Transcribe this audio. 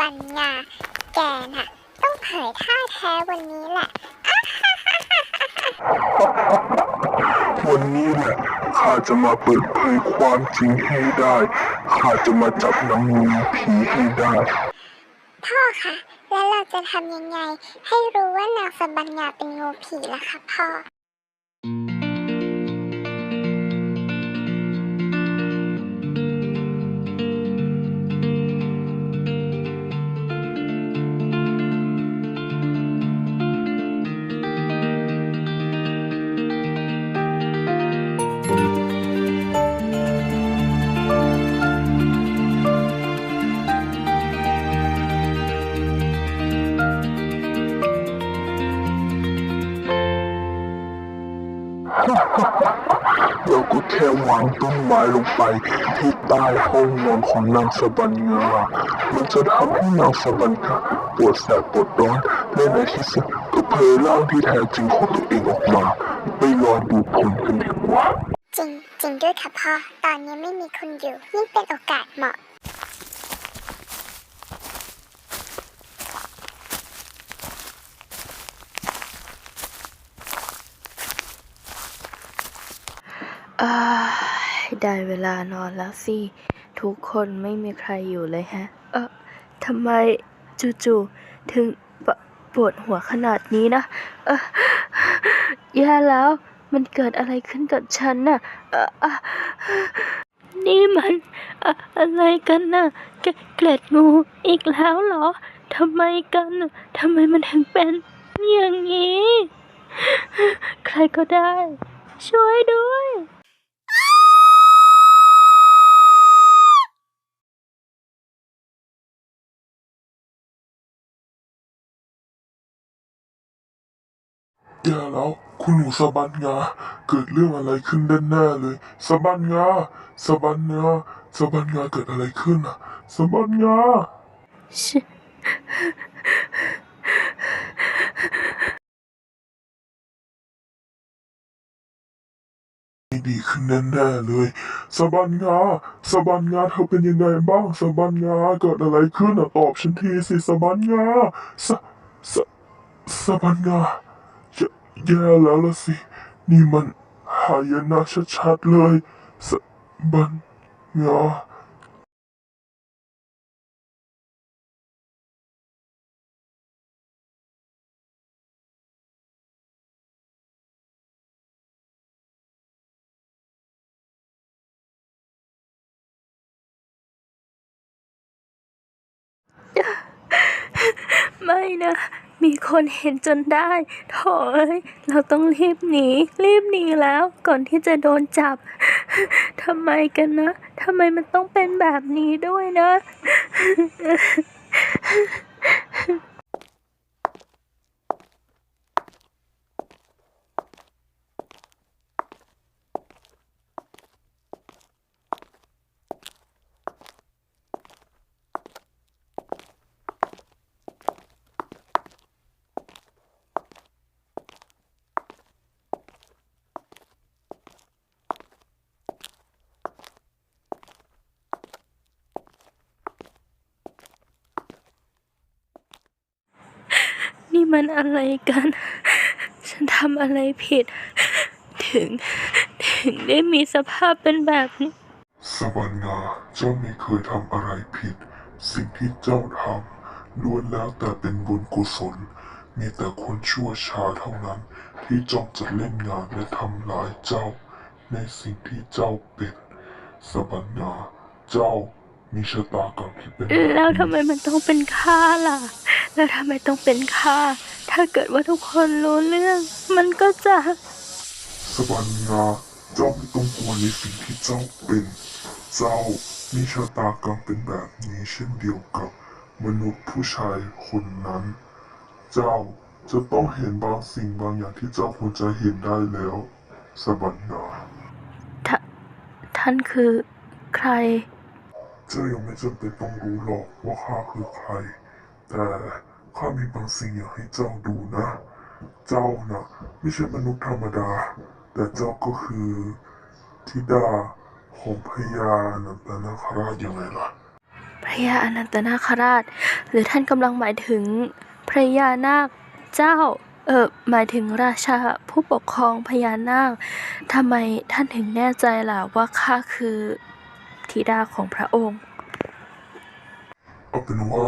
บัญญา แกน่ะ ต้องเผยท่าแท้วันนี้แหละ วันนี้แหละข้าจะมาเปิดเผยความจริงให้ได้ ข้าจะมาจับนางงูผีให้ได้ พ่อคะ แล้วเราจะทำยังไง ให้รู้ว่านางสบัญญาเป็นงูผีล่ะคะพ่อ เราก็แค่วางต้นไม้ลงไปที่ใต้ห้องนอนของนางสบัญญามันจะทำให้นางสบัญญาปวดแสบปวดร้อนและในที่สุดก็เผยร่างที่แท้จริงของตัวเองออกมาไปรอดูผลกันดีกว่าจริงจริงด้วยค่ะพ่อ ตอนนี้ไม่มีคนอยู่นี่เป็นโอกาสเหมาะ ได้เวลานอนแล้วสิ ทุกคนไม่มีใครอยู่เลยฮะ เออทำไมจู่ๆถึงปวปวดหัวขนาดนี้นะ เออแย่แล้ว มันเกิดอะไรขึ้นกับฉันน่ะเอออะนี่มันอะอะไรกันน่ะเกล็ดงูอีกแล้วเหรอทำไมกันทำไมมันถึงเป็นอย่างนี้ ใครก็ได้ ช่วยด้วย แย่แล้ว คุณหนูสบัญญาเกิดเรื่องอะไรขึ้นแน่ๆเลยสบัญญาสบัญญาสบัญญาเกิดอะไรขึ้นอะสบัญญาชิไม่ดีขึ้นแน่ๆเลยสบัญญาสบัญญาเธอเป็นยังไงบ้างสบัญญาเกิดอะไรขึ้นอะตอบฉันทีสิสบัญญาสสสบัญญา แย่แล้วละสิ นี่มันหายนะชัดๆเลยสบัญญาไม่นะ มีคนเห็นจนได้โถเอ้ยเราต้องรีบหนี รีบหนีแล้วก่อนที่จะโดนจับทำไมกันนะทำไมมันต้องเป็นแบบนี้ด้วยนะ นี่ มันอะไรกัน ฉันทำอะไรผิด ถึง ถึงได้มีสภาพเป็นแบบนี้สบัญญาเจ้าไม่เคยทำอะไรผิด สิ่งที่เจ้าทำล้วนแล้วแต่เป็นบุญกุศล มีแต่คนชั่วช้าเท่านั้น ที่จ้องจะเล่นงานและทำร้ายเจ้า ในสิ่งที่เจ้าเป็นสบัญญาเจ้ามีชะตากรรมที่เป็นบบนี้แล้วทำไมมันต้องเป็นข้าล่ะ แล้วทำไมต้องเป็นข้า ถ้าเกิดว่าทุกคนรู้เรื่อง มันก็จะสบัญญาเจ้าไม่ต้องกลัวในสิ่งที่เจ้าเป็น เจ้ามีชะตากรรมเป็นแบบนี้เช่นเดียวกับมนุษย์ผู้ชายคนนั้น เจ้าจะต้องเห็นบางสิ่งบางอย่างที่เจ้าควรจะเห็นได้แล้วสบัญญาทะท่านคือใคร เจ้ายังไม่จำเป็นต้องรู้หรอกว่าข้าคือใคร แต่ข้ามีบางสิ่งอยากให้เจ้าดูนะ เจ้านะ่ะไม่ใช่มนุษย์ธรรมดา แต่เจ้าก็คือธิดาของพญาอนันตนาคราชยังไงล่ะพญาอนันตนาคราช หรือท่านกำลังหมายถึงพญานาคเจ้า เออหมายถึงราชาผู้ปกครองพญานาคทำไมท่านถึงแน่ใจล่ะว่าข้าคือธิดาของพระองค์ up in the wild.